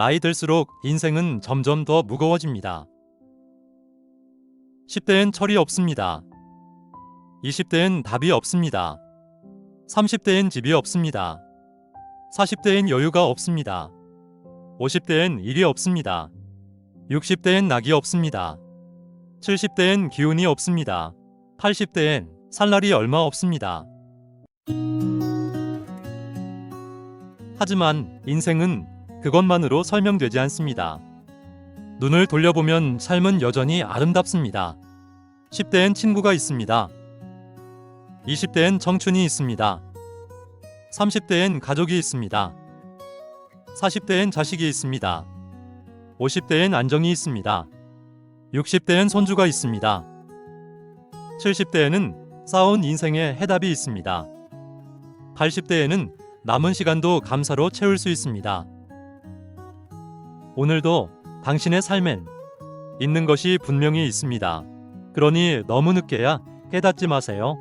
나이 들수록 인생은 점점 더 무거워집니다. 10대엔 철이 없습니다. 20대엔 답이 없습니다. 30대엔 집이 없습니다. 40대엔 여유가 없습니다. 50대엔 일이 없습니다. 60대엔 낙이 없습니다. 70대엔 기운이 없습니다. 80대엔 살 날이 얼마 없습니다. 하지만 인생은 그것만으로 설명되지 않습니다. 눈을 돌려보면 삶은 여전히 아름답습니다. 10대엔 친구가 있습니다. 20대엔 청춘이 있습니다. 30대엔 가족이 있습니다. 40대엔 자식이 있습니다. 50대엔 안정이 있습니다. 60대엔 손주가 있습니다. 70대에는 쌓아온 인생의 해답이 있습니다. 80대에는 남은 시간도 감사로 채울 수 있습니다. 오늘도 당신의 삶엔 있는 것이 분명히 있습니다. 그러니 너무 늦게야 깨닫지 마세요.